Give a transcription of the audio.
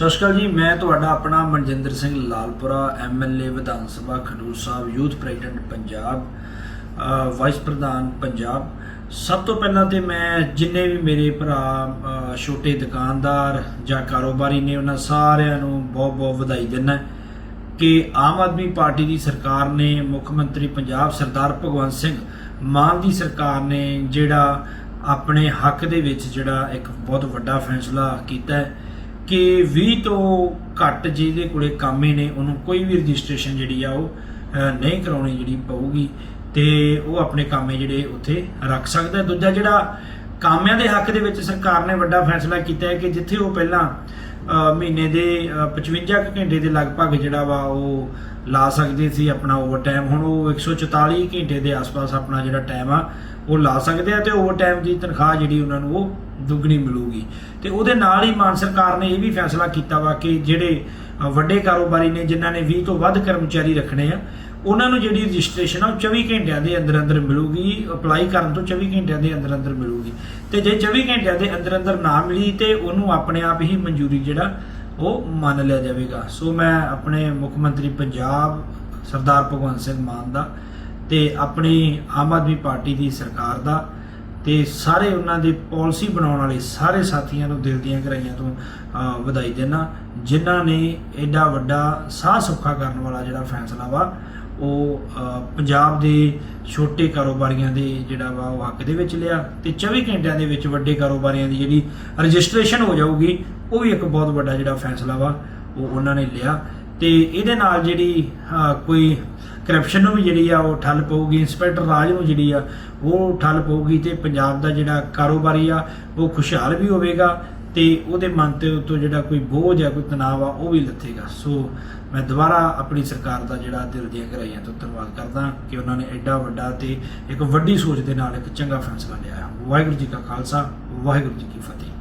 ਸਤਿ ਸ਼੍ਰੀ ਅਕਾਲ ਜੀ, ਮੈਂ ਤੁਹਾਡਾ ਆਪਣਾ Manjinder Singh Lalpura MLA Vidhan Sabha, Khadoor Sahib, youth president Punjab vice ਪ੍ਰਧਾਨ ਪੰਜਾਬ। ਸਭ ਤੋਂ ਪਹਿਲਾਂ ਤੇ ਮੈਂ ਜਿੰਨੇ ਵੀ ਮੇਰੇ ਭਰਾ ਛੋਟੇ ਦੁਕਾਨਦਾਰ ਜਾਂ ਕਾਰੋਬਾਰੀ ਨੇ, ਉਹਨਾਂ ਸਾਰਿਆਂ ਨੂੰ ਬਹੁਤ ਬਹੁਤ ਵਧਾਈ ਦਿੰਦਾ ਕਿ ਆਮ ਆਦਮੀ ਪਾਰਟੀ ਦੀ ਸਰਕਾਰ ਨੇ, ਮੁੱਖ ਮੰਤਰੀ ਪੰਜਾਬ ਸਰਦਾਰ ਭਗਵੰਤ ਸਿੰਘ ਮਾਨ ਦੀ ਸਰਕਾਰ ਨੇ, ਜਿਹੜਾ ਆਪਣੇ ਹੱਕ ਦੇ ਵਿੱਚ ਜਿਹੜਾ ਇੱਕ ਬਹੁਤ ਵੱਡਾ ਫੈਸਲਾ ਕੀਤਾ ਹੈ ਕਿ 20 ਤੋਂ ਘੱਟ ਜਿਹਦੇ ਕੋਲੇ ਕਾਮੇ ਨੇ, ਉਹਨੂੰ ਕੋਈ ਵੀ ਰਜਿਸਟ੍ਰੇਸ਼ਨ ਜਿਹੜੀ ਆ ਉਹ ਨਹੀਂ ਕਰਾਉਣੀ ਜਿਹੜੀ ਪਊਗੀ, ਤੇ ਉਹ ਆਪਣੇ ਕਾਮੇ ਜਿਹੜੇ ਉੱਥੇ ਰੱਖ ਸਕਦਾ ਦੂਜਾ ਜਿਹੜਾ ਕਾਮਿਆਂ ਦੇ ਹੱਕ ਦੇ ਵਿੱਚ ਸਰਕਾਰ ਨੇ ਵੱਡਾ ਫੈਸਲਾ ਕੀਤਾ ਹੈ ਕਿ ਜਿੱਥੇ ਉਹ ਪਹਿਲਾਂ ਮਹੀਨੇ ਦੇ ਅਹ, 55 ਕੁ ਘੰਟੇ ਦੇ ਲਗਭਗ ਜਿਹੜਾ ਵਾ ਉਹ ਲਾ ਸਕਦੇ ਸੀ ਆਪਣਾ ਓਵਰ ਟਾਈਮ ਹੁਣ ਉਹ 144 ਘੰਟੇ ਦੇ ਆਸ-ਪਾਸ ਆਪਣਾ ਜਿਹੜਾ ਟਾਈਮ ਆ ਉਹ ਲਾ ਸਕਦੇ ਆ ਤੇ ਓਵਰ ਟਾਈਮ ਦੀ ਤਨਖਾਹ ਜਿਹੜੀ ਉਹਨਾਂ ਨੂੰ ਉਹ ਦੁੱਗਣੀ ਮਿਲੂਗੀ। ਤੇ ਉਹਦੇ ਨਾਲ ਹੀ ਮਾਨ ਸਰਕਾਰ ਨੇ ਇਹ ਵੀ ਫੈਸਲਾ ਕੀਤਾ ਵਾ ਕਿ ਜਿਹੜੇ ਵੱਡੇ ਕਾਰੋਬਾਰੀ ਨੇ ਜਿਨ੍ਹਾਂ ਨੇ 20 ਤੋਂ ਵੱਧ ਕਰਮਚਾਰੀ ਰੱਖਣੇ ਆ, ਉਹਨਾਂ ਨੂੰ ਜਿਹੜੀ ਰਜਿਸਟ੍ਰੇਸ਼ਨ ਆ ਉਹ 24 ਘੰਟਿਆਂ ਦੇ ਅੰਦਰ ਅੰਦਰ ਮਿਲੂਗੀ, ਅਪਲਾਈ ਕਰਨ ਤੋਂ 24 ਘੰਟਿਆਂ ਦੇ ਅੰਦਰ ਅੰਦਰ ਮਿਲੂਗੀ। ਤੇ ਜੇ 24 ਘੰਟਿਆਂ ਦੇ ਅੰਦਰ ਅੰਦਰ ਨਾ ਮਿਲੀ ਤੇ ਉਹਨੂੰ ਆਪਣੇ ਆਪ ਹੀ ਮਨਜ਼ੂਰੀ ਜਿਹੜਾ ਉਹ ਮੰਨ ਲਿਆ ਜਾਵੇਗਾ। ਸੋ ਮੈਂ ਆਪਣੇ ਮੁੱਖ ਮੰਤਰੀ ਪੰਜਾਬ ਸਰਦਾਰ ਭਗਵੰਤ ਸਿੰਘ ਮਾਨ ਦਾ ਤੇ ਆਪਣੀ ਆਮ ਆਦਮੀ ਪਾਰਟੀ ਦੀ ਸਰਕਾਰ ਦਾ ਤੇ ਸਾਰੇ ਉਹਨਾਂ ਦੇ ਪਾਲਿਸੀ ਬਣਾਉਣ ਵਾਲੇ ਸਾਰੇ ਸਾਥੀਆਂ ਨੂੰ ਦਿਲ ਦੀਆਂ ਗਹਿਰਾਈਆਂ ਤੋਂ ਵਧਾਈ ਦੇਣਾ ਜਿਨ੍ਹਾਂ ਨੇ ਐਡਾ ਵੱਡਾ ਸਾਹ ਸੁੱਖਾ ਕਰਨ ਵਾਲਾ ਜਿਹੜਾ ਫੈਸਲਾ ਵਾ, ਉਹ ਪੰਜਾਬ ਦੇ ਛੋਟੇ ਕਾਰੋਬਾਰੀਆਂ ਦੇ ਜਿਹੜਾ ਵਾ, ਉਹ ਹੱਕ ਦੇ ਵਿੱਚ ਲਿਆ ਤੇ 24 ਘੰਟਿਆਂ ਦੇ ਵਿੱਚ ਵੱਡੇ ਕਾਰੋਬਾਰੀਆਂ ਦੀ ਜਿਹੜੀ ਰਜਿਸਟ੍ਰੇਸ਼ਨ ਹੋ ਜਾਊਗੀ, ਉਹ ਵੀ ਇੱਕ ਬਹੁਤ ਵੱਡਾ ਜਿਹੜਾ ਫੈਸਲਾ ਵਾ, ਉਹ ਉਹਨਾਂ ਨੇ ਲਿਆ ਤੇ ਇਹਦੇ ਨਾਲ ਜਿਹੜੀ ਕੋਈ ਕਰਪਸ਼ਨ ਨੂੰ ਵੀ ਜਿਹੜੀ ਆ, ਉਹ ਠੱਲ ਪਊਗੀ ਇੰਸਪੈਕਟਰ ਰਾਜ ਨੂੰ ਜਿਹੜੀ ਆ, ਉਹ ਠੱਲ ਪਊਗੀ ਤੇ ਪੰਜਾਬ ਦਾ ਜਿਹੜਾ ਕਾਰੋਬਾਰੀ ਆ, ਉਹ ਖੁਸ਼ਹਾਲ ਵੀ ਹੋਵੇਗਾ ਤੇ ਉਹਦੇ ਮਨ ਤੇ ਉੱਤੋਂ ਜਿਹੜਾ ਕੋਈ ਬੋਝ ਆ ਕੋਈ ਤਣਾਅ ਆ, ਉਹ ਵੀ ਲੱਥੇਗਾ। ਸੋ ਮੈਂ ਦੁਬਾਰਾ ਆਪਣੀ ਸਰਕਾਰ ਦਾ ਜਿਹੜਾ ਦਿਲ ਦੀਆਂ ਗਹਿਰਾਈਆਂ ਤੋਂ ਧੰਨਵਾਦ ਕਰਦਾ ਕਿ ਉਹਨਾਂ ਨੇ ਐਡਾ ਵੱਡਾ ਤੇ ਇੱਕ ਵੱਡੀ ਸੋਚ ਦੇ ਨਾਲ ਇੱਕ ਚੰਗਾ ਫੈਸਲਾ ਲਿਆ ਵਾਹਿਗੁਰੂ ਜੀ ਕਾ ਖਾਲਸਾ, ਵਾਹਿਗੁਰੂ ਜੀ ਕੀ ਫਤਿਹ।